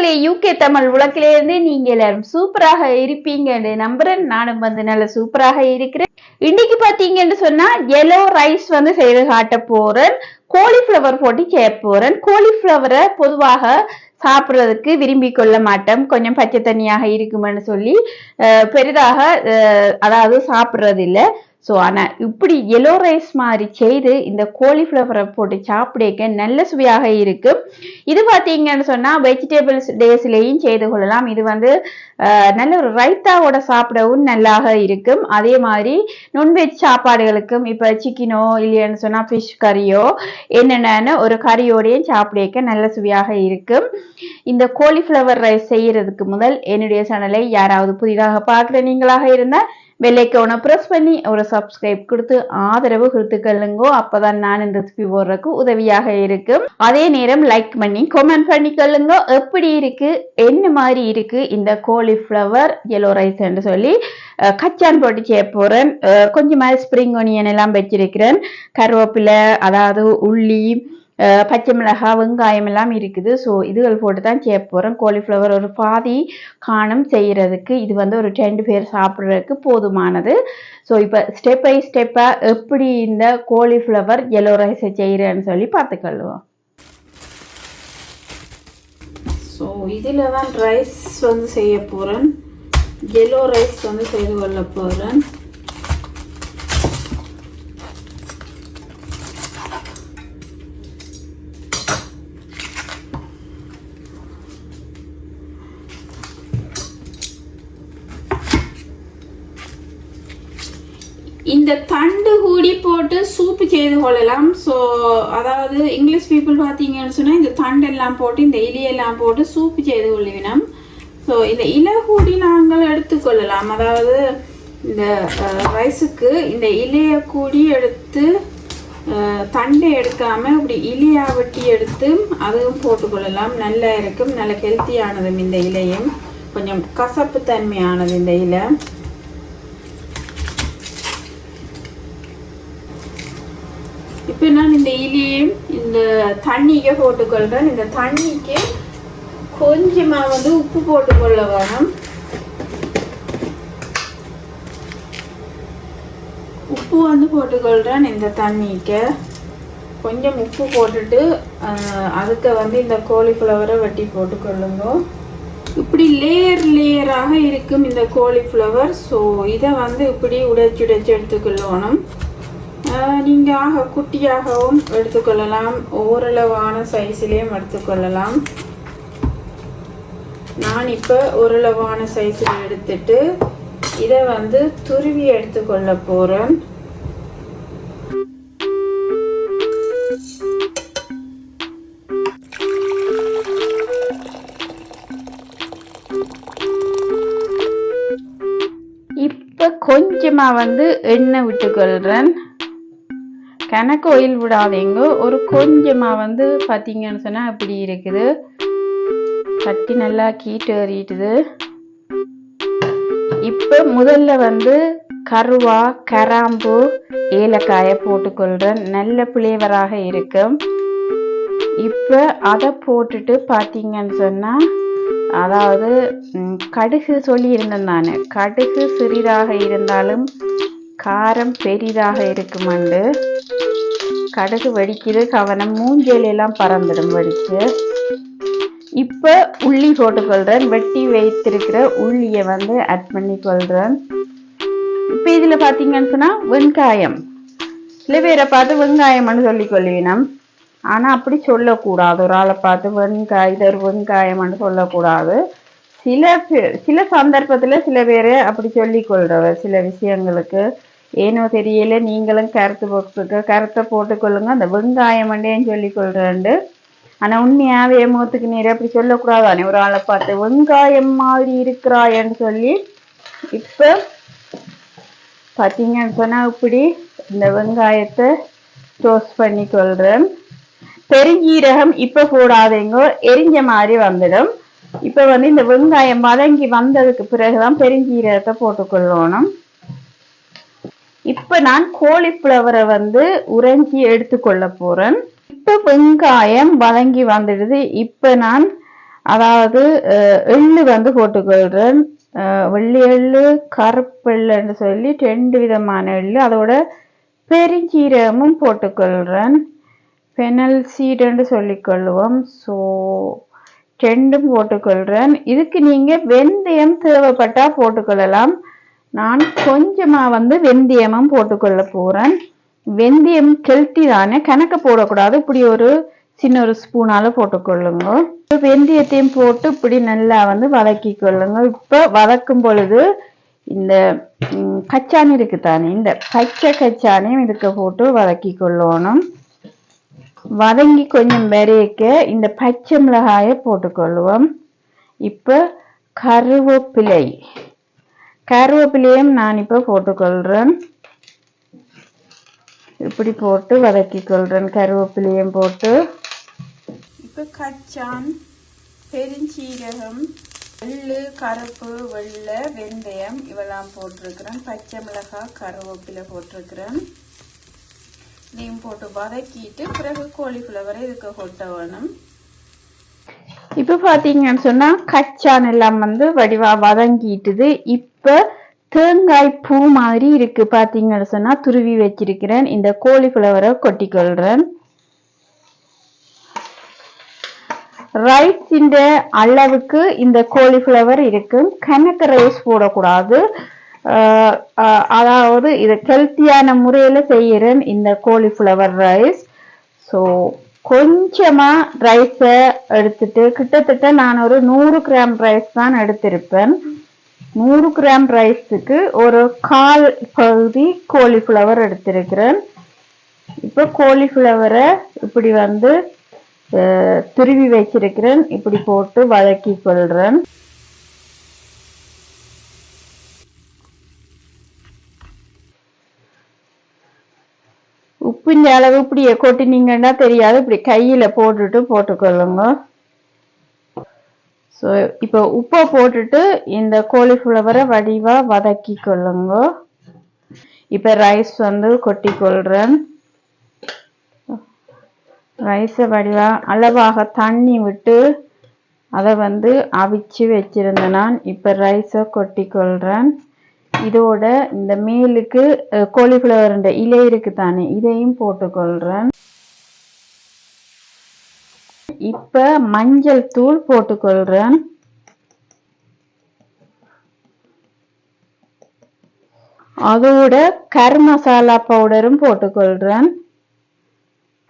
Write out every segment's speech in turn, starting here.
மக்களே யூகே தமிழ் உலகிலிருந்து நீங்க எல்லாரும் சூப்பராக இருப்பீங்கன்னு நம்புறேன். நானும் வந்து நல்ல சூப்பராக இருக்கிறேன். இன்னைக்கு பாத்தீங்கன்னு சொன்னா எலோ ரைஸ் வந்து செய்து காட்ட போறேன். கோலிஃப்ளவர் போட்டு கே போறேன். கோலிஃப்ளவரை பொதுவாக சாப்பிட்றதுக்கு விரும்பி கொள்ள மாட்டோம் கொஞ்சம் பச்சை தண்ணியாக இருக்குமென்னு சொல்லி பெரிதாக அதாவது சாப்பிட்றது இல்லை ஸோ ஆனால் இப்படி எல்லோ ரைஸ் மாதிரி செய்து இந்த கோலிஃப்ளவரை போட்டு சாப்பிடக்க நல்ல சுவையாக இருக்கும் இது பார்த்தீங்கன்னு சொன்னால் வெஜிடபிள்ஸ் டேஸ்லேயும் செய்து கொள்ளலாம். இது வந்து நல்ல ஒரு ரைத்தாவோட சாப்பிடவும் நல்லாக இருக்கும். அதே மாதிரி நான்வெஜ் சாப்பாடுகளுக்கும் இப்போ சிக்கனோ இல்லைன்னு சொன்னால் ஃபிஷ் கறியோ என்னென்னு ஒரு கறியோடையும் சாப்பிடக்க நல்ல சுவையாக இருக்கும் இந்த கோலிஃப்ளவர் ரைஸ் செய்யறதுக்கு முதல் என்னுடைய சேனலை யாராவது புதிதாக பார்க்குற நீங்களாக இருந்தால் வெள்ளைக்கவனை ப்ரெஸ் பண்ணி ஒரு சப்ஸ்கிரைப் கொடுத்து ஆதரவு கொடுத்துக்கொள்ளுங்கோ. அப்போதான் நான் இந்த ரெசிபி போடுறதுக்கு உதவியாக இருக்கும். அதே நேரம் லைக் பண்ணி கமெண்ட் பண்ணிக்கொள்ளுங்க எப்படி இருக்கு? என்ன மாதிரி இருக்கு? இந்த கோலிஃப்ளவர் எல்லோ ரைஸ் என்று சொல்லி கச்சான் போட்டு செய்ய போகிறேன் கொஞ்சமாக ஸ்ப்ரிங் ஒனியன் எல்லாம் வச்சிருக்கிறேன். கருவேப்பிலை அதாவது உள்ளி பச்சை மிளகாய் வெங்காயம் எல்லாம் இருக்குது. ஸோ இதுகள் போட்டு தான் செய்ய போகிறேன் காலிஃப்ளவர் ஒரு பாதி காணம் செய்கிறதுக்கு இது வந்து ஒரு ரெண்டு பேர் சாப்பிட்றதுக்கு போதுமானது. ஸோ இப்போ ஸ்டெப் பை ஸ்டெப்பாக எப்படி இந்த காலிஃப்ளவர் எல்லோ ரைஸை செய்கிறேன்னு சொல்லி பார்த்துக்கொள்வோம். ஸோ இதில் தான் ரைஸ் வந்து செய்ய போகிறேன் எல்லோ ரைஸ் வந்து செய்து கொள்ள போகிறேன் இந்த தண்டு கூடி போட்டு சூப்பு செய்து கொள்ளலாம். ஸோ அதாவது இங்கிலீஷ் பீப்புள் பார்த்தீங்கன்னு சொன்னால் இந்த தண்டு எல்லாம் போட்டு இந்த இலையெல்லாம் போட்டு சூப்பு செய்து கொள்ளுவினம். ஸோ இந்த இலை கூடி நாங்கள் எடுத்துக்கொள்ளலாம் அதாவது இந்த ரைஸுக்கு இந்த இலையை கூடி எடுத்து தண்டை எடுக்காமல் இப்படி இலையா வெட்டி எடுத்து அதுவும் போட்டுக்கொள்ளலாம் நல்லா இருக்கும். நல்ல ஹெல்த்தியானதும் இந்த இலையும். கொஞ்சம் கசப்பு தன்மையானது இந்த இலை. டெய்லியும் இந்த தண்ணிக்கே போட்டுக்கொள்கிறேன் இந்த தண்ணிக்கு கொஞ்சமாக வந்து உப்பு போட்டுக்கொள்ள வேணும். உப்பு வந்து போட்டுக்கொள்கிறேன் இந்த தண்ணிக்கு. கொஞ்சம் உப்பு போட்டுட்டு அதுக்கு வந்து இந்த கோழிஃப்ளவரை வெட்டி போட்டுக்கொள்ளுங்க இப்படி லேயர் லேயராக இருக்கும் இந்த கோழிஃப்ளவர் ஸோ இதை வந்து இப்படி உடைச்சு உடைச்சு எடுத்துக்கொள்ளணும் நீங்கள் ஆக குட்டியாகவும் எடுத்துக்கொள்ளலாம். ஓரளவான சைஸ்லேயும் எடுத்துக்கொள்ளலாம். நான் இப்போ ஓரளவான சைஸில் எடுத்துட்டு இதை வந்து துருவி எடுத்துக்கொள்ள போகிறேன் இப்போ கொஞ்சமாக வந்து எண்ணெய் விட்டுக்கொள்கிறேன் கணக்கு ஒயில் விடாதீங்க. ஒரு கொஞ்சமாக வந்து பார்த்தீங்கன்னு சொன்னால் இப்படி இருக்குது. கட்டி நல்லா கீட்டு ஏறிட்டுது இப்போ முதல்ல வந்து கருவா கராம்பு ஏலக்காயை போட்டுக்கொள்கிறேன் நல்ல ஃப்ளேவராக இருக்கும். இப்போ அதை போட்டுட்டு பார்த்தீங்கன்னு சொன்னால் அதாவது கடுகு சொல்லியிருந்தேன் நான். கடுகு சிறிதாக இருந்தாலும் காரம் பெரிதாக இருக்குமண்டு கடுகு வெடிக்குது கவனம் மூஞ்சையில பறந்துடும் வெடிச்சு இப்போ உள்ளி போட்டுக்கொள்கிறேன் வெட்டி வைத்திருக்கிற உள்ளியை வந்து ஆட் பண்ணிக்கொள்கிறேன் இப்போ இதில் பார்த்தீங்கன்னு சொன்னால் வெங்காயம். சில பேரை பார்த்து வெங்காயம்னு சொல்லி கொள்வினம். ஆனால் அப்படி சொல்லக்கூடாது. ஒரு ஆளை பார்த்து வெங்காய இது ஒரு வெங்காயம்னு சொல்லக்கூடாது. சில பேர் சில சந்தர்ப்பத்தில் சில பேர் அப்படி சொல்லிக்கொள்கிறவர் சில விஷயங்களுக்கு. ஏனோ தெரியல நீங்களும் கருத்து போட்டுக்க கருத்தை போட்டுக்கொள்ளுங்க. அந்த வெங்காயமண்டேன்னு சொல்லி கொள்றேன்டு ஆனால் உண்மையாகவே முகத்துக்கு நீர் அப்படி சொல்லக்கூடாதானே ஒரு ஆளை பார்த்து வெங்காயம் மாதிரி இருக்கிறாயன்னு சொல்லி இப்போ பார்த்தீங்கன்னு சொன்னால் இப்படி இந்த வெங்காயத்தை டோஸ்ட் பண்ணி கொள்கிறேன் பெருஞ்சீரகம் இப்போ போடாதீங்க எரிஞ்ச மாதிரி வந்துடும். இப்போ வந்து இந்த வெங்காயம் வதங்கி வந்ததுக்கு பிறகுதான் பெருஞ்சீரகத்தை போட்டுக்கொள்ளணும் இப்போ நான் கோழிஃப்ளவரை வந்து உறைஞ்சி எடுத்துக்கொள்ள போறேன். இப்போ வெங்காயம் வதங்கி வந்துடுது. இப்போ நான் அதாவது எள்ளு வந்து போட்டுக்கொள்றேன். அஹ், வெள்ளை எள்ளு கருப்பெள்ளுன்னு சொல்லி ரெண்டு விதமான எள்ளு. அதோட பெருஞ்சீரகமும் போட்டுக்கொள்கிறேன் பெனல் சீடுன்னு சொல்லிக்கொள்வோம் ஸோ ரெண்டும் போட்டுக்கொள்றேன். இதுக்கு நீங்க வெந்தயம் தேவைப்பட்டா போட்டுக்கொள்ளலாம். நான் கொஞ்சமா வந்து வெந்தயமும் போட்டுக்கொள்ள போறேன். வெந்தயம் கெல்த்தி தானே கணக்க போடக்கூடாது. இப்படி ஒரு சின்ன ஒரு ஸ்பூனால போட்டுக்கொள்ளுங்க. வெந்தயத்தையும் போட்டு இப்படி நல்லா வந்து வதக்கி கொள்ளுங்க இப்போ வதக்கும் பொழுது இந்த கச்சாணி இருக்கு தானே இந்த பச்சை கச்சாணியும் இதுக்கு போட்டு வதக்கி கொள்ளணும் வதங்கி கொஞ்சம் விரைக்க இந்த பச்சை மிளகாயை போட்டுக்கொள்வோம். இப்போ கருவேப்பிலை. கருவேப்பிலையும் நான் இப்போ போட்டுக்கொள்கிறேன் இப்படி போட்டு வதக்கி கருவேப்பிலையும் போட்டு. இப்போ கச்சான் பெருஞ்சீரகம் எள்ளு கருப்பு வெள்ளை வெந்தயம் இவெல்லாம் போட்டிருக்கிறேன். பச்சை மிளகாய் கருவேப்பிலை போட்டிருக்கிறேன். இதையும் போட்டு வதக்கிட்டு பிறகு கோழிஃப்ளவரை இதுக்கு கொட்ட வேணும். இப்போ பார்த்தீங்கன்னு சொன்னால் கச்சான் எல்லாம் வந்து வடிவா வதங்கிட்டுது. இப்போ தேங்காய் பூ மாதிரி இருக்கு பார்த்தீங்கன்னு சொன்னால் துருவி வச்சிருக்கிறேன். இந்த கோழிஃப்ளவரை கொட்டிக்கொள்றேன். ரைஸ் ரைஸின் அளவுக்கு இந்த கோலிஃப்ளவர் இருக்கும் கணக்கு ரைஸ் போடக்கூடாது. ஆஹ் அதாவது இது ஹெல்த்தியான முறையில் செய்கிறேன் இந்த கோழிஃப்ளவர் ரைஸ் ஸோ கொஞ்சமா ரைஸை எடுத்துட்டு கிட்டத்தட்ட நான் ஒரு நூறு கிராம் ரைஸ் தான் எடுத்திருப்பேன். நூறு கிராம் ரைஸுக்கு ஒரு கால் பகுதி கோழிஃப்ளவர் எடுத்திருக்கிறேன். இப்போ கோழிஃப்ளவரை இப்படி வந்து துருவி வச்சிருக்கிறேன் இப்படி போட்டு வதக்கி உப்பு இந்த அளவு இப்படி கொட்டினீங்கன்னா தெரியாது. இப்படி கையில் போட்டுட்டு போட்டுக்கொள்ளுங்க. ஸோ இப்போ உப்பை போட்டுட்டு இந்த கோழிஃப்ளவரை வடிவாக வதக்கி கொள்ளுங்க இப்போ ரைஸ் வந்து கொட்டி கொள்கிறேன் ரைஸை வடிவாக அளவாக தண்ணி விட்டு அதை வந்து அவிச்சு வச்சிருந்தேன் நான். இப்போ ரைஸை கொட்டி கொள்கிறேன் இதோட இந்த மேலுக்கு கோழிஃப்ளவர் இலை இருக்கு தானே இதையும் போட்டுக்கொள்றேன். இப்ப மஞ்சள் தூள் போட்டுக்கொள்றேன். அதோட கர் மசாலா பவுடரும் போட்டுக்கொள்றேன்.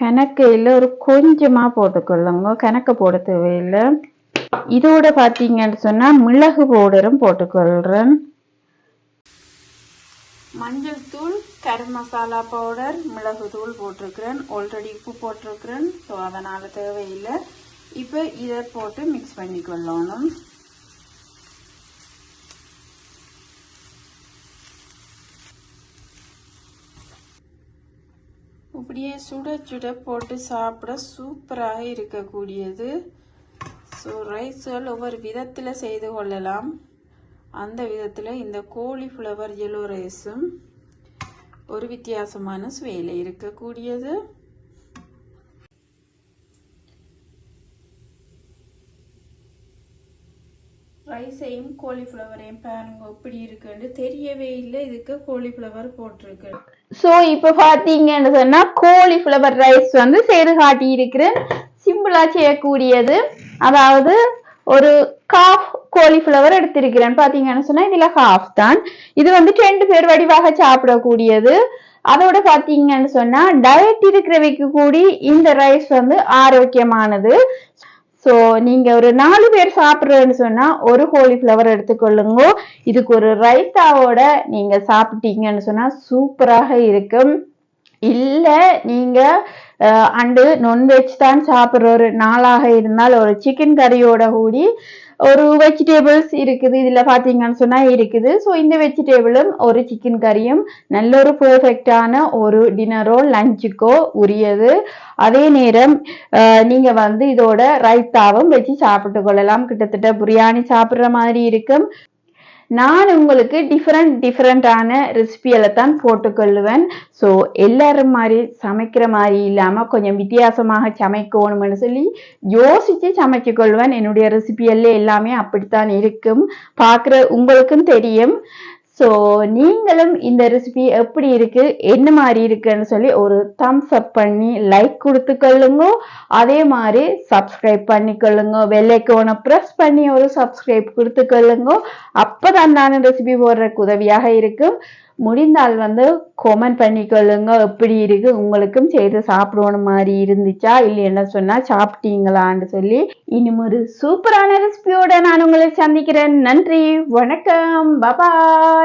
கணக்கையில் ஒரு கொஞ்சமாக போட்டுக்கொள்ளுங்க கணக்கு போட தேவையில்லை. இதோட பார்த்தீங்கன்னு சொன்னால் மிளகு பவுடரும் போட்டுக்கொள்கிறேன் மஞ்சள் தூள் கரம் மசாலா பவுடர் மிளகு தூள் போட்டிருக்கிறேன். ஆல்ரெடி உப்பு போட்டிருக்கிறேன். ஸோ அதனால் தேவையில்லை. இப்போ இதை போட்டு மிக்ஸ் பண்ணி கொள்ளணும் இப்படியே சுட சுட போட்டு சாப்பிட சூப்பராக இருக்கக்கூடியது. ஸோ ரைஸ்கள் ஒவ்வொரு விதத்தில் செய்து கொள்ளலாம். அந்த விதத்தில் இந்த கோலிஃப்ளவர் எல்லோ ரைஸும் ஒரு வித்தியாசமான சுவையில் இருக்கக்கூடியது. ரைஸையும் கோலிஃப்ளவரையும் பாருங்க எப்படி இருக்குன்னு தெரியவே இல்லை. இதுக்கு கோலிஃப்ளவர் போட்டிருக்கு. ஸோ இப்போ பார்த்தீங்கன்னு சொன்னா கோலிஃப்ளவர் ரைஸ் வந்து செய்து காட்டி இருக்கிறேன் சிம்பிளா செய்யக்கூடியது. அதாவது ஒரு காஃப் கோழிஃப்ளவர் எடுத்திருக்கிறேன். பார்த்தீங்கன்னு சொன்னா இதுல ஹாஃப் தான். இது வந்து ரெண்டு பேர் வடிவாக சாப்பிடக்கூடியது. அதோட பார்த்தீங்கன்னு சொன்னா டயட் இருக்கிறவைக்கு கூடி இந்த ரைஸ் வந்து ஆரோக்கியமானது. ஸோ நீங்க ஒரு நாலு பேர் சாப்பிட்றேன்னு சொன்னா ஒரு காலிஃப்ளவர் எடுத்துக்கொள்ளுங்க. இதுக்கு ஒரு ரைத்தாவோட நீங்க சாப்பிட்டீங்கன்னு சொன்னா சூப்பராக இருக்கும். இல்ல நீங்க அஹ், அண்டு நான்வெஜ் தான் சாப்பிட்ற ஒரு நாளாக இருந்தால் ஒரு சிக்கன் கறியோட கூடி ஒரு வெஜிடேபிள்ஸ் இருக்குது இதுல பாத்தீங்கன்னு சொன்னா இருக்குது. ஸோ இந்த வெஜிடேபிளும் ஒரு சிக்கன் கறியும் நல்ல ஒரு பர்ஃபெக்டான ஒரு டின்னரோ லஞ்சுக்கோ உரியது. அதே நேரம் நீங்கள் நீங்க வந்து இதோட ரைத்தாவும் வச்சு சாப்பிட்டு கொள்ளலாம். கிட்டத்தட்ட பிரியாணி சாப்பிடுற மாதிரி இருக்கும். நான் உங்களுக்கு டிஃப்ரெண்ட் டிஃப்ரெண்டான ரெசிபிகளை தான் போட்டுக்கொள்ளுவேன். ஸோ எல்லாரும் மாதிரி சமைக்கிற மாதிரி இல்லாமல் கொஞ்சம் வித்தியாசமாக சமைக்கணும்னு சொல்லி யோசித்து சமைச்சு கொள்வேன் என்னுடைய ரெசிபியல்ல எல்லாமே அப்படித்தான் இருக்கும். பார்க்குற உங்களுக்கும் தெரியும். ஸோ நீங்களும் இந்த ரெசிபி எப்படி இருக்கு என்ன மாதிரி இருக்குன்னு சொல்லி ஒரு தம்ஸ் அப் பண்ணி லைக் கொடுத்துக்கொள்ளுங்க அதே மாதிரி சப்ஸ்கிரைப் பண்ணிக்கொள்ளுங்க. வெள்ளைக்கோனை ப்ரெஸ் பண்ணி ஒரு சப்ஸ்கிரைப் கொடுத்துக்கொள்ளுங்க அப்பதான் நான் ரெசிபி போடுறதுக்கு உதவியாக இருக்கும். முடிந்தால் வந்து கமெண்ட் பண்ணிக்கொள்ளுங்க. எப்படி இருக்கு உங்களுக்கும் செய்து சாப்பிடணும் மாதிரி இருந்துச்சா இல்லைன்னா சொன்னா சாப்பிட்டீங்களான்னு சொல்லி இன்னும் ஒரு சூப்பரான ரெசிபியோட நான் உங்களை சந்திக்கிறேன். நன்றி வணக்கம் பபாய்